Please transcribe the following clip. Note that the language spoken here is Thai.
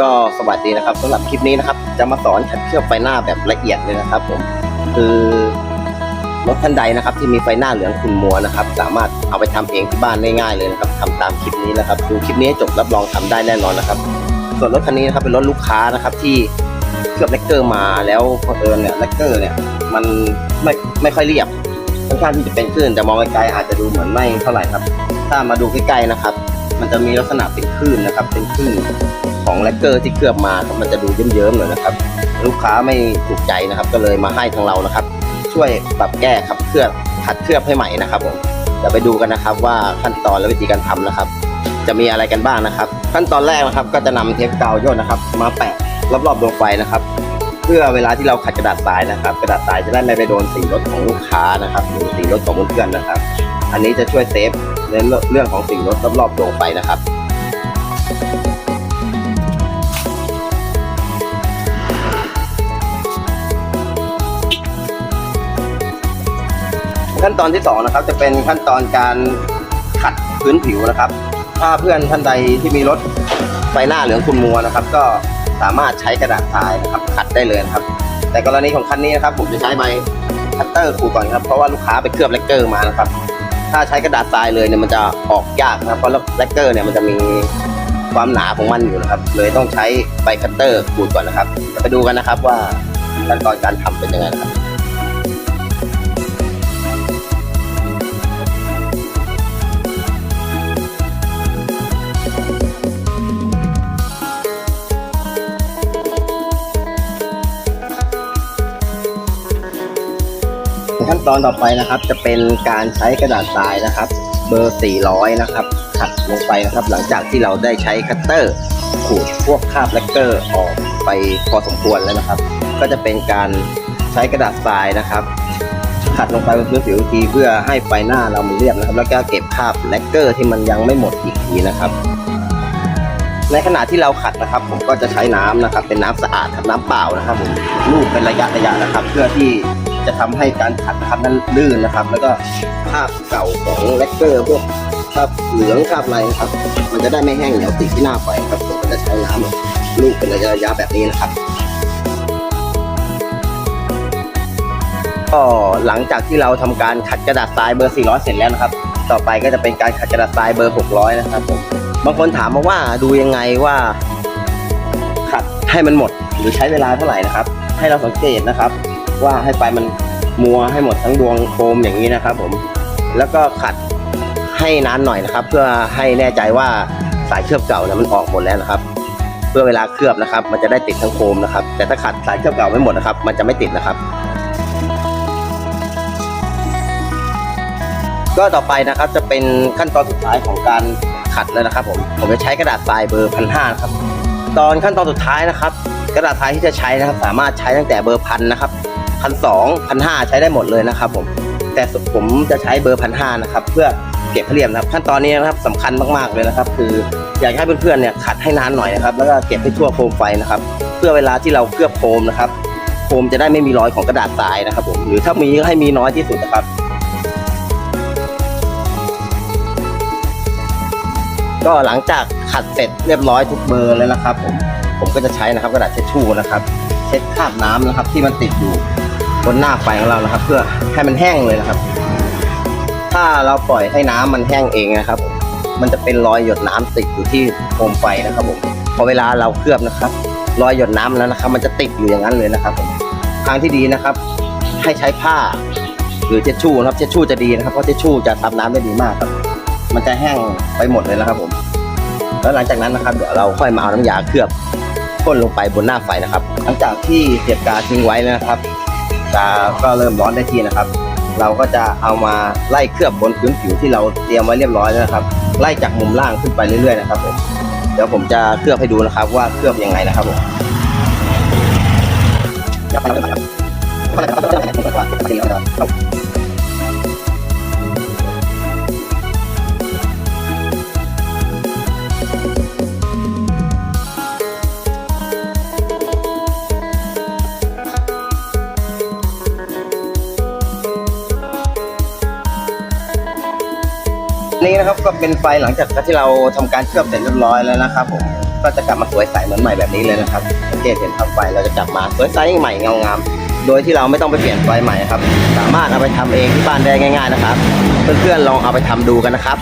ก็สวัสดีนะครับสำหรับคลิปนี้นะครับ จะมาสอนขัดเคลือบไฟหน้าแบบละเอียดเลยนะครับผมคือรถท่านใดนะครับ ที่มีไฟหน้าเหลืองขุ่นมัวนะครับ สามารถเอาไปทำเองที่บ้านได้ง่ายเลยนะครับทำตามคลิปนี้นะครับดูคลิปนี้จบรับรองทำได้แน่นอนนะครับ ส่วนรถคันนี้นะครับเป็นรถลูกค้านะครับที่เคลือบแลกเกอร์มาแล้วพอเอิญเนี่ยแลกเกอร์เนี่ยมันไม่ไม่ค่อยเรียบค่อนข้างที่จะเป็นคลื่นแต่มองไกลๆอาจจะดูเหมือนไม่เท่าไหร่ครับ ถ้ามาดูใกล้ๆนะครับ มันจะมีลักษณะเป็นคลื่นนะครับ เป็นคลื่น ของแลกเกอร์ที่เคลือบมาครับมันจะดูเยิ้มๆหน่อยนะครับ ลูกค้าไม่ถูกใจนะครับ ก็เลยมาให้ทางเรานะครับ ช่วยปรับแก้ครับเคลือบขัดเคลือบให้ใหม่นะครับผมเดี๋ยวไปดูกันนะครับว่าขั้นตอนและวิธีการทำนะครับ จะมีอะไรกันบ้างนะครับ ขั้นตอนแรกนะครับก็จะนำเทปกาวย่นนะครับ มาแปะรอบๆดวงไฟนะครับเพื่อเวลาที่เราขัดกระดาษทรายนะครับ กระดาษทรายจะได้ไม่ไปโดนสีรถของลูกค้านะครับหรือสีรถของเพื่อนๆนะครับ อันนี้จะช่วยเซฟในเรื่องของสีรถรอบๆดวงไฟนะครับ ตอนที่สองนะครับจะเป็นขั้นตอนการขัดพื้นผิวนะครับ ถ้าเพื่อนท่านใดที่มีรถไฟหน้าเหลืองคุณมัวนะครับ ก็สามารถใช้กระดาษทรายนะครับขัดได้เลยครับ แต่กรณีของคันนี้นะครับ ผมจะใช้ใบคัตเตอร์ขูดก่อนครับเพราะว่าลูกค้าไปเคลือบแลกเกอร์มานะครับ ถ้าใช้กระดาษทรายเลยเนี่ยมันจะออกยากนะครับเพราะแลกเกอร์เนี่ยมันจะมีความหนาของมันอยู่นะครับ เลยต้องใช้ใบคัตเตอร์ขูดก่อนนะครับไปดูกันนะครับว่าขั้นตอนการทำเป็นยังไงนะครับ ขั้นตอนต่อไปนะครับ จะเป็นการใช้กระดาษทรายนะครับ เบอร์ 400 นะครับขัดลงไปนะครับ หลังจากที่เราได้ใช้คัตเตอร์ขูดพวกคราบแลกเกอร์ออกไปพอสมควรแล้วนะครับ ก็จะเป็นการใช้กระดาษทรายนะครับขัดลงไปบนพื้นผิวทีเพื่อให้ไฟหน้าเรามันเรียบนะครับ แล้วก็เก็บคราบแลกเกอร์ที่มันยังไม่หมดอีกทีนะครับในขณะที่เราขัดนะครับ ผมก็จะใช้น้ำนะครับ เป็นน้ำสะอาดครับน้ำเปล่านะครับผมลูบเป็นระยะระยะนะครับ เพื่อที่ จะทำให้การขัดนะครับนั้นลื่นนะครับ แล้วก็คราบเก่าของแลกเกอร์พวกคราบเหลืองคราบอะไรนะครับ มันจะได้ไม่แห้งเหนียวติดที่หน้าไฟครับผมก็จะใช้น้ำลูบเป็นระยะระยะแบบนี้นะครับก็หลังจากที่เราทำการขัดกระดาษทรายเบอร์ 400 เสร็จแล้วนะครับ ต่อไปก็จะเป็นการขัดกระดาษทรายเบอร์ 600 นะครับผมบางคนถามมาว่าดูยังไงว่า ขัดให้มันหมดหรือใช้เวลาเท่าไหร่นะครับ ให้เราสังเกตนะครับ ว่าให้ไฟมันมัวให้หมดทั้งดวงโฟมอย่างนี้นะครับ ผม แล้วก็ขัดให้นานหน่อยนะครับ เพื่อให้แน่ใจว่าสายเคลือบเก่าเนี่ยมันออกหมดแล้วนะครับ เพื่อเวลาเคลือบนะครับ มันจะได้ติดทั้งโฟมนะครับ แต่ถ้าขัดสายเคลือบเก่าไม่หมดนะครับ มันจะไม่ติดนะครับ ก็ต่อไปนะครับจะเป็นขั้นตอนสุดท้ายของการขัดแล้วนะครับ ผมผมจะใช้กระดาษทรายเบอร์พันห้าครับ ตอนขั้นตอนสุดท้ายนะครับ กระดาษทรายที่จะใช้นะครับ สามารถใช้ตั้งแต่เบอร์พันนะครับ พันสองพันห้าใช้ได้หมดเลยนะครับผมแต่ผมจะใช้เบอร์พันห้านะครับเพื่อเก็บให้เรียบนะครับ ขั้นตอนนี้นะครับสำคัญมากๆเลยนะครับ คืออยากให้เพื่อนๆเนี่ยขัดให้นานหน่อยนะครับแล้วก็เก็บให้ทั่วโคมไฟนะครับ เพื่อเวลาที่เราเคลือบโฟมนะครับโฟมจะได้ไม่มีรอยของกระดาษทรายนะครับผมหรือถ้ามีก็ให้มีน้อยที่สุดนะครับก็หลังจากขัดเสร็จเรียบร้อยทุกเบอร์แล้วนะครับ ผมผมก็จะใช้นะครับกระดาษเช็ดชู่นะครับ เช็ดคราบน้ำนะครับ ที่มันติดอยู่ บนหน้าไฟของเรานะครับ เพื่อให้มันแห้งเลยนะครับ ถ้าเราปล่อยให้น้ำมันแห้งเองนะครับ มันจะเป็นรอยหยดน้ำติดอยู่ที่โคมไฟนะครับผมพอเวลาเราเคลือบนะครับ รอยหยดน้ำแล้วนะครับ มันจะติดอยู่อย่างนั้นเลยนะครับผมทางที่ดีนะครับ ให้ใช้ผ้า หรือเช็ดชู่นะครับเช็ดชู่จะดีนะครับเพราะเช็ดชู่จะทำน้ำได้ดีมากครับ มันจะแห้งไปหมดเลยนะครับผม แล้วหลังจากนั้นนะครับเดี๋ยวเราค่อยมาเอาน้ำยาเคลือบพ่นลงไปบนหน้าไฟนะครับ หลังจากที่เสียบกาทิ้งไว้แล้วนะครับ กาก็เริ่มร้อนได้ทีนะครับ เราก็จะเอามาไล่เคลือบบนพื้นผิวที่เราเตรียมไว้เรียบร้อยแล้วนะครับ ไล่จากมุมล่างขึ้นไปเรื่อยๆนะครับผมเดี๋ยวผมจะเคลือบให้ดูนะครับ ว่าเคลือบยังไงนะครับผมครับ นี่นะครับก็เป็นไฟหลังจากที่เราทำการเชื่อมเสร็จเรียบร้อยแล้วนะครับผมก็จะกลับมาสวยใสเหมือนใหม่แบบนี้เลยนะครับสังเกตเห็นครับไฟเราจะกลับมาสวยใสใหม่เงางามโดยที่เราไม่ต้องไปเปลี่ยนไฟใหม่ครับ สามารถเอาไปทำเองที่บ้านได้ง่าย ๆนะครับ เพื่อนๆลองเอาไปทำดูกันนะครับ